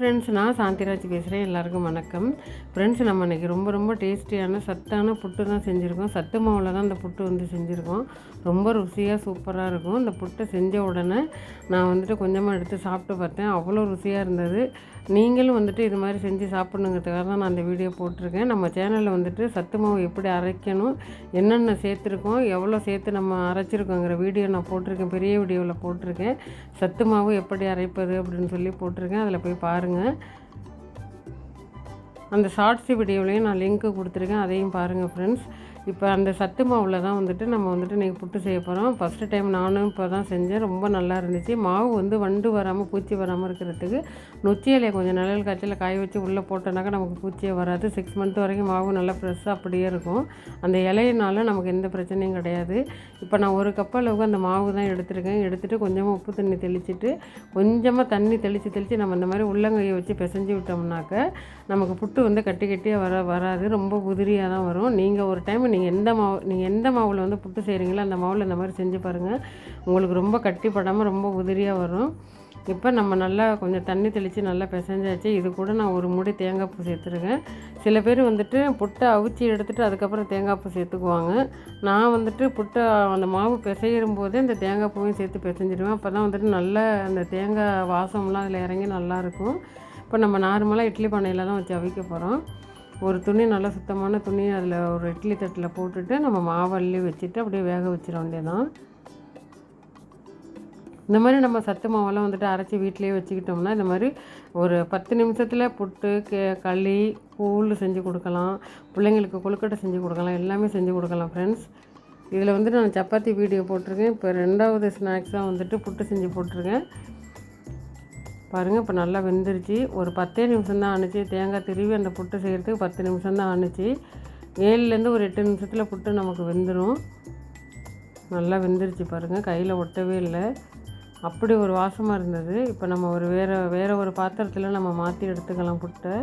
Friends நான் சாந்திராஜ் பேசுகிறேன் எல்லாருக்கும் வணக்கம். ஃப்ரெண்ட்ஸ் நம்ம இன்றைக்கி ரொம்ப ரொம்ப டேஸ்டியான சத்தான புட்டு தான் செஞ்சுருக்கோம். சத்து மாவில் தான் அந்த புட்டு வந்து செஞ்சுருக்கோம். ரொம்ப ருசியாக சூப்பராக இருக்கும். இந்த புட்டை செஞ்ச உடனே நான் வந்துட்டு கொஞ்சமாக எடுத்து சாப்பிட்டு பார்த்தேன். அவ்வளோ ருசியாக இருந்தது. நீங்களும் வந்துட்டு இது மாதிரி செஞ்சு சாப்பிட்ணுங்கிறதுக்காக தான் நான் அந்த வீடியோ போட்டிருக்கேன். நம்ம சேனலில் வந்துட்டு சத்து மாவு எப்படி அரைக்கணும் என்னென்ன சேர்த்துருக்கோம் எவ்வளோ சேர்த்து நம்ம அரைச்சிருக்கோங்கிற வீடியோ நான் போட்டிருக்கேன். பெரிய வீடியோவில் போட்டிருக்கேன். சத்து மாவு எப்படி அரைப்பது அப்படின்னு சொல்லி போட்டிருக்கேன். அதில் போய் பாருங்கள் அந்த ஷார்ட்ஸ் வீடியோலையும் நான் லிங்க்கு கொடுத்துருக்கேன். அதையும் பாருங்கள் ஃப்ரெண்ட்ஸ் இப்போ அந்த சத்து மாவில் தான் வந்துட்டு நம்ம வந்துட்டு இன்றைக்கி புட்டு செய்ய போகிறோம் ஃபஸ்ட்டு டைம் நானும் இப்போ தான் செஞ்சேன். ரொம்ப நல்லா இருந்துச்சு. மாவு வந்து வண்டு வராமல் பூச்சி வராமல் இருக்கிறதுக்கு நொச்சி இலையை கொஞ்சம் நிழல் காய்ச்சல காய வச்சு உள்ளே போட்டோன்னாக்கா நமக்கு பூச்சியே வராது. சிக்ஸ் மந்த் வரைக்கும் மாவு நல்லா ஃப்ரெஷ்ஷாக அப்படியே இருக்கும். அந்த இலையினால நமக்கு எந்த பிரச்சனையும் கிடையாது. இப்போ நான் ஒரு கப் அளவுக்கு அந்த மாவு தான் எடுத்துருக்கேன். எடுத்துகிட்டு கொஞ்சமாக உப்பு தண்ணி தெளிச்சுட்டு கொஞ்சமாக தண்ணி தெளித்து தெளித்து நம்ம இந்த மாதிரி உள்ளங்கையை வச்சு பிசைஞ்சு விட்டோம்னாக்க நமக்கு புட்டு வந்து கட்டி கட்டியாக வர வராது. ரொம்ப உதிரியாக தான் வரும். நீங்கள் ஒரு டைம் நீங்கள் எந்த மாவு நீங்கள் எந்த மாவில் வந்து புட்டு செய்கிறீங்களோ அந்த மாவில் இந்த மாதிரி செஞ்சு பாருங்கள் உங்களுக்கு ரொம்ப கட்டிப்படாமல் ரொம்ப உதிரியாக வரும். இப்போ நம்ம நல்லா கொஞ்சம் தண்ணி தெளித்து நல்லா பிசைஞ்சாச்சு. இது கூட நான் ஒரு மூடி தேங்காய் பூ சேர்த்துருக்கேன். சில பேர் வந்துட்டு புட்டை அவிச்சி எடுத்துகிட்டு அதுக்கப்புறம் தேங்காய் பூ சேர்த்துக்குவாங்க. நான் வந்துட்டு புட்டை அந்த மாவு பிசையிடும் போதே இந்த தேங்காய் பூவையும் சேர்த்து பிசைஞ்சிடுவேன். அப்போ தான் வந்துட்டு நல்ல அந்த தேங்காய் வாசம்லாம் அதில் இறங்கி நல்லாயிருக்கும் இப்போ நம்ம நார்மலாக இட்லி பண்ணையில் தான் வச்சு அவிக்க போகிறோம் ஒரு துணி நல்லா சுத்தமான துணி அதில் ஒரு இட்லி தட்டில் போட்டுட்டு நம்ம மாவள்ளி வச்சுட்டு அப்படியே வேக வச்சிட வேண்டியதான் இந்த மாதிரி நம்ம சத்து மாவெல்லாம் வந்துட்டு அரைச்சி வீட்டிலேயே வச்சுக்கிட்டோம்னா இந்த மாதிரி ஒரு பத்து நிமிஷத்தில் புட்டு கே களி கூழ் செஞ்சு கொடுக்கலாம். பிள்ளைங்களுக்கு கொழுக்கட்டை செஞ்சு கொடுக்கலாம். எல்லாமே செஞ்சு கொடுக்கலாம் ஃப்ரெண்ட்ஸ் இதில் வந்துட்டு நான் சப்பாத்தி வீடியோ போட்டிருக்கேன். இப்போ ரெண்டாவது ஸ்நாக்ஸாக வந்துட்டு புட்டு செஞ்சு போட்டிருக்கேன். பாருங்கள் இப்போ நல்லா வெந்துருச்சு. ஒரு பத்தே நிமிஷம் தான் ஆணுச்சு. தேங்காய் திருவி அந்த புட்டு செய்கிறதுக்கு பத்து நிமிஷம் தான் ஆணுச்சு. ஏழுலேருந்து ஒரு எட்டு நிமிஷத்தில் புட்டு நமக்கு வெந்துடும் நல்லா வெந்துருச்சு பாருங்கள் கையில் ஒட்டவே இல்லை. அப்படி ஒரு வாசமாக இருந்தது. இப்போ நம்ம ஒரு வேறு வேறு ஒரு பாத்திரத்தில் நம்ம மாற்றி எடுத்துக்கலாம் புட்டை.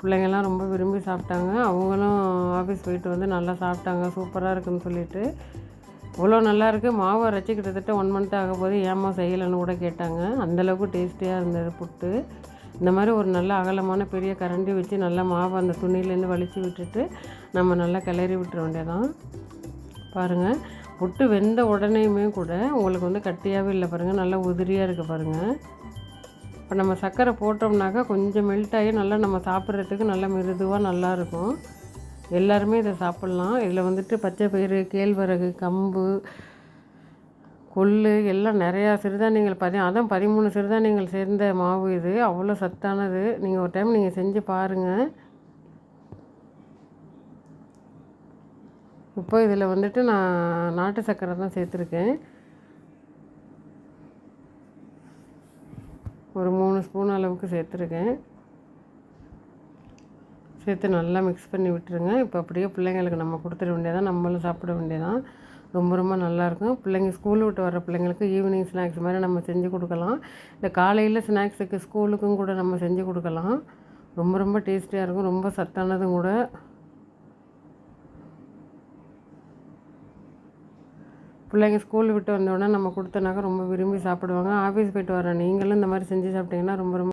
பிள்ளைங்கள்லாம் ரொம்ப விரும்பி சாப்பிட்டாங்க. அவங்களும் ஆஃபீஸ் போயிட்டு வந்து நல்லா சாப்பிட்டாங்க. சூப்பராக இருக்குன்னு சொல்லிட்டு. இவ்வளோ நல்லாயிருக்கு. மாவு அரைச்சி கிட்டத்தட்ட ஒன் மந்த் ஆக போது ஏமா செய்யலைன்னு கூட கேட்டாங்க. அந்தளவுக்கு டேஸ்டியாக இருந்தது புட்டு. இந்த மாதிரி ஒரு நல்ல அகலமான பெரிய கரண்டி வச்சு நல்லா மாவை அந்த துணியிலேருந்து வலித்து விட்டுட்டு நம்ம நல்லா கிளறி விட்டுற வேண்டியதான் பாருங்கள் புட்டு வெந்த உடனேயுமே கூட உங்களுக்கு வந்து கட்டியாகவே இல்லை பாருங்கள் நல்லா உதிரியாக இருக்குது பாருங்கள் இப்போ நம்ம சர்க்கரை போட்டோம்னாக்கா கொஞ்சம் மெல்ட் ஆகி நல்லா நம்ம சாப்பிட்றதுக்கு நல்லா மிருதுவாக நல்லாயிருக்கும் எல்லாருமே இதை சாப்பிட்லாம். இதில் வந்துட்டு பச்சை பயிறு கேழ்வரகு கம்பு கொள்ளு எல்லாம் நிறையா சிறுதானியங்கள் பதி அதான் பதிமூணு சிறுதானியங்கள் சேர்ந்த மாவு இது. அவ்வளோ சத்தானது. நீங்கள் ஒரு டைம் நீங்கள் செஞ்சு பாருங்கள் இப்போ இதில் வந்துட்டு நான் நாட்டு சர்க்கரை தான் சேர்த்துருக்கேன். ஒரு மூணு ஸ்பூன் அளவுக்கு சேர்த்துருக்கேன். சேர்த்து நல்லா மிக்ஸ் பண்ணி விட்டுருங்க. இப்போ அப்படியே பிள்ளைங்களுக்கு நம்ம கொடுத்துட வேண்டியதான் நம்மளும் சாப்பிட வேண்டியதான் ரொம்ப ரொம்ப நல்லாயிருக்கும் பிள்ளைங்க ஸ்கூல் விட்டு வர பிள்ளைங்களுக்கு ஈவினிங் ஸ்நாக்ஸ் மாதிரி நம்ம செஞ்சு கொடுக்கலாம். இந்த காலையில் ஸ்நாக்ஸுக்கு ஸ்கூலுக்கும் கூட நம்ம செஞ்சு கொடுக்கலாம். ரொம்ப ரொம்ப டேஸ்டியாக இருக்கும். ரொம்ப சத்தானதும் கூட. பிள்ளைங்க ஸ்கூல் விட்டு வந்தோடனே நம்ம கொடுத்தோன்னாக்கா ரொம்ப விரும்பி சாப்பிடுவாங்க. ஆஃபீஸ் போயிட்டு வர நீங்களும் இந்த மாதிரி செஞ்சு சாப்பிட்டிங்கன்னா ரொம்ப ரொம்ப